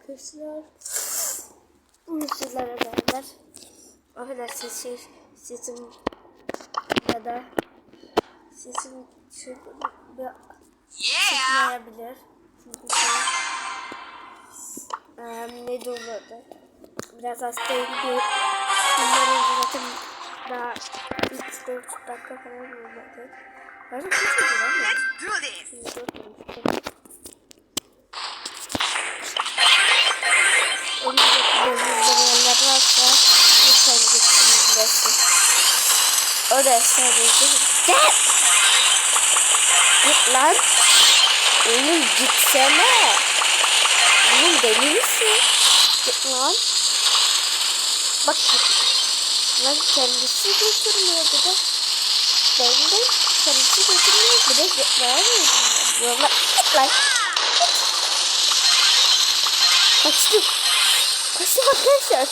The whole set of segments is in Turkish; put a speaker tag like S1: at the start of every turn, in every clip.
S1: arkadaşlar. Bu sizlere beraber affedersiniz şey, sesim ya da sesim çok bir çıkmayabilir. Çünkü şey, eee neydi onun adı? Biraz hastayım. Bundan önce zaten daha 3-4 dakika falan olmadı. Ben de kaç oldu lan ben?
S2: Do this.
S1: Önümüzdeki bölümde varsa lütfen gitsin izlesin. O da sadece Gel! Git lan! Oğlum gitsene! Oğlum deli misin? Git lan! Bak lan kendisi götürmüyor bir de. Ben de kendisi götürmüyor bir de gitmeye mi? Yolla git lan! Kaçtım. Kaçtım arkadaşlar.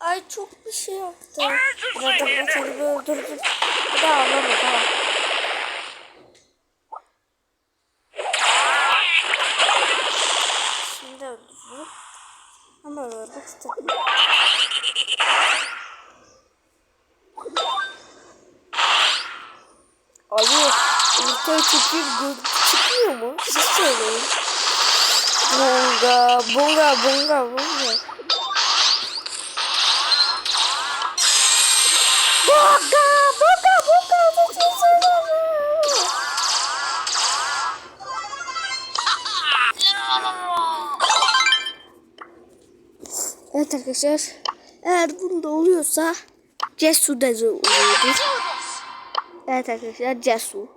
S1: Ay çok bir şey yaptı. Zaten seni bir öldürdüm. Bir daha alamam ha. Şimdi öldürdüm. Ama öldürmek istedim. Ali, çıkıyor, görüntü çıkmıyor mu? Siz söyleyin. Bunga, bunga, bunga, bunga. Bunga, bunga, bunga, bunga, bunga. Evet arkadaşlar. Eğer bunda oluyorsa Cesu da oluyordur. Evet arkadaşlar Cesu.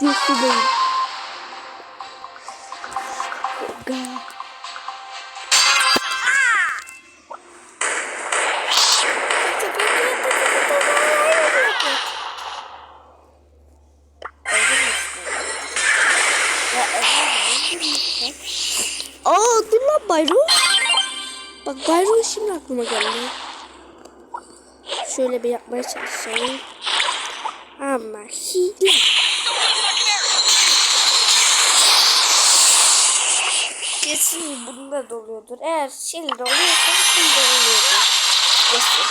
S1: Cesu değil. God. Aa dur lan Bayro. Bak Bayro şimdi aklıma geldi. Şöyle bir yapmaya çalışacağım. Ama hile. Kesin bunda da oluyordur. Eğer şimdi oluyorsa bunda oluyordur. Kesin.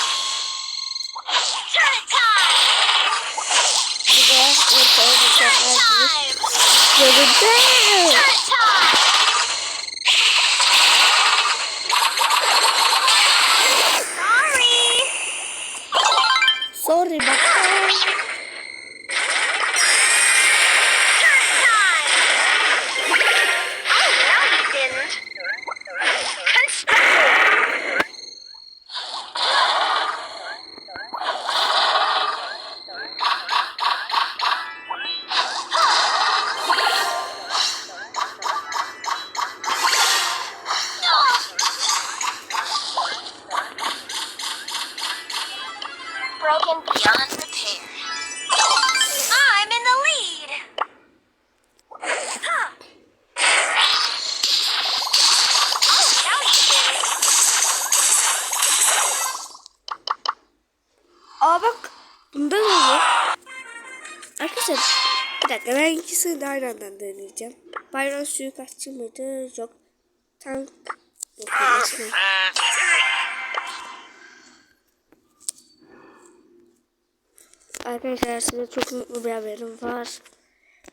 S1: Bir de ortaya bir
S2: Time.
S1: görüntü.
S2: Turret Broken beyond repair. I'm in the lead. Huh. Oh.
S1: Aa bak. Bunda ne oluyor? Arkadaşlar bir dakika ben ikisini de aynı anda deneyeceğim. Bayron suikastçı mıydı? Yok. Tank. Yok. Arkadaşlar size çok mutlu bir haberim var.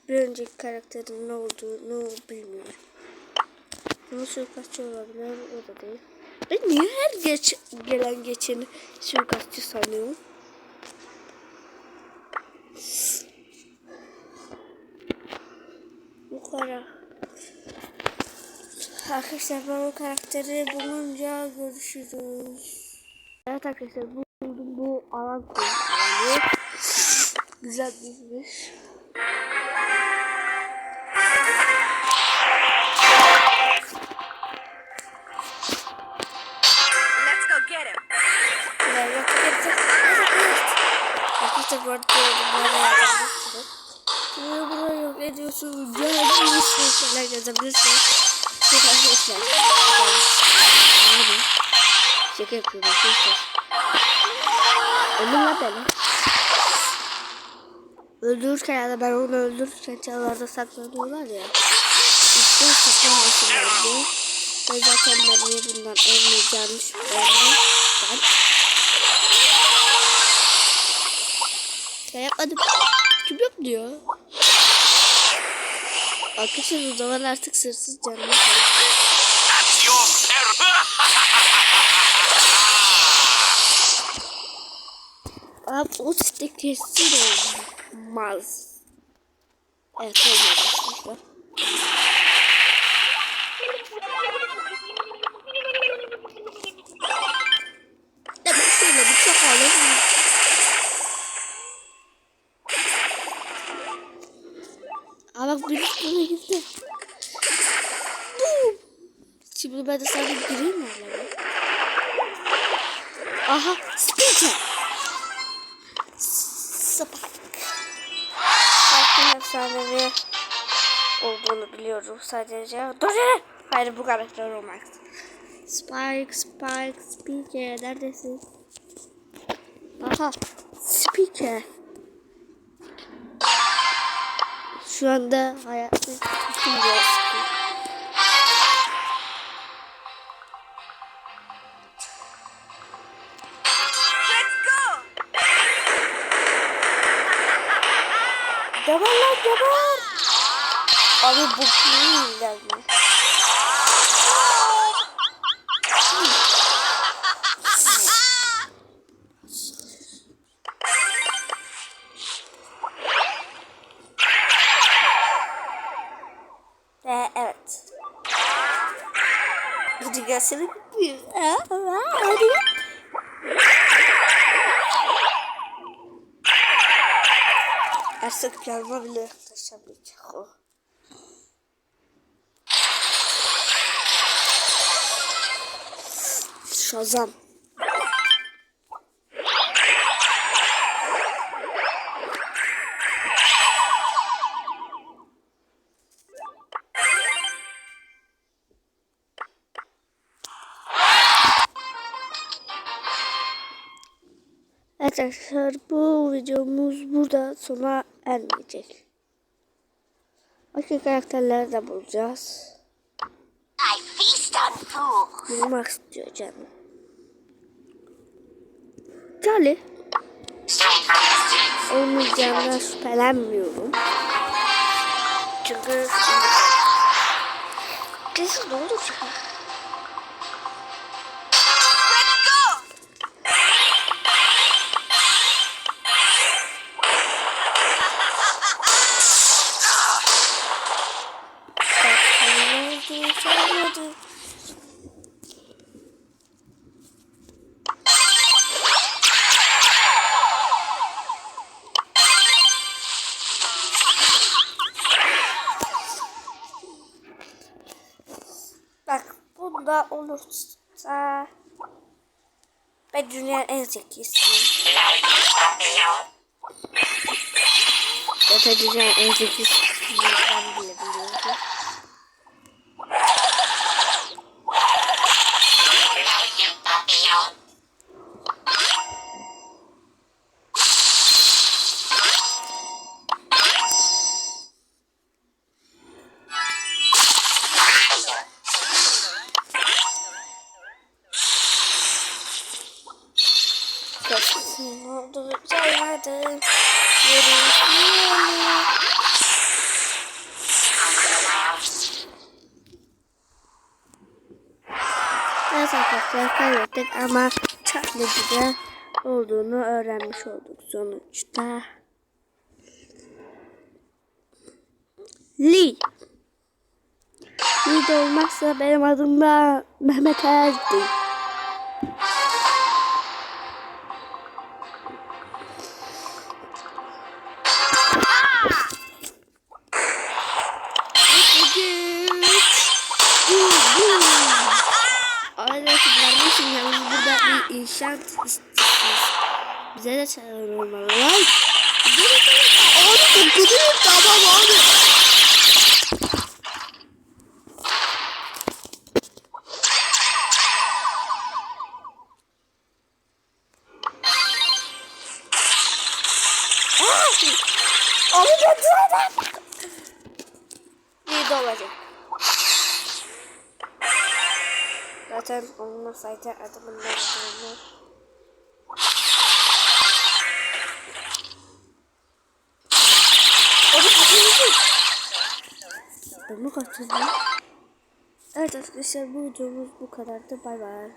S1: Bir önceki karakterin ne olduğunu bilmiyorum. Ama suikastçı olabilir, o da değil. Ben niye her geç, gelen geçeni suikastçı sanıyorum? Bu kadar. Arkadaşlar ben o karakteri bulunca görüşürüz. Evet arkadaşlar buldum bu alan koyusu. Güzel dizmiş. Arkadaşlar bu arada bunlara yardım Buraya buraya yok. ediyorsunuz. Görüyorsunuz. Şeyler yazabilirsiniz. Çok arkadaşlar. Şaka yapıyorum arkadaşlar. Onunla beni. Öldürürken ya da ben onu öldürürken çalılarda saklanıyorlar ya. İşte saklanmasınlar diye. Ve zaten ben niye bundan ölmeyeceğimi şüphelendim. Ben Ben yapmadım. Kim yok diyor. Arkadaşlar o zaman artık sırsız canlı.
S3: Error.
S1: Abi o site olmaz. Evet olmadı. Demek şöyle çok alır. Aa bak bir üstüne gitti. Şimdi ben de sana gireyim mi araba? Aha speaker. Spike. Efsanevi olduğunu biliyorum sadece. Ya! Hayır bu karakter olmaz. Spike, Spike, Speaker neredesin? Aha, Speaker. Şu anda hayatı ikinci Speaker. Geber lan geber. Abi bu kim geldi? Ee, evet. Gelsene. Aa, aa, Hadi Artık yanıma bile yaklaşamayacak o. Şazam. Arkadaşlar bu videomuz burada sona ermeyecek. Başka karakterleri de bulacağız. Bulmak istiyor canım. Charlie. Olmayacağından şüphelenmiyorum. Çünkü kesin ne olacak? Sormadı. Bak bunda olursa ben dünyanın en zekisiyim. Zaten dünyanın en zekisiyim oldu saymadım. Yürüyüşüm. Evet arkadaşlar kaybettik ama çatlıcıda olduğunu öğrenmiş olduk sonuçta. Lee. Lee de olmazsa benim adım da Mehmet Erdi. istiyorsunuz. Bize de çağırmalı lan. Abi gideyim tamam abi. Onu götürdüm. Bir dolacak. Zaten onunla sayacak adamın ne olduğunu. Kaçırdım. Evet arkadaşlar bu videomuz bu kadardı. Bay bay.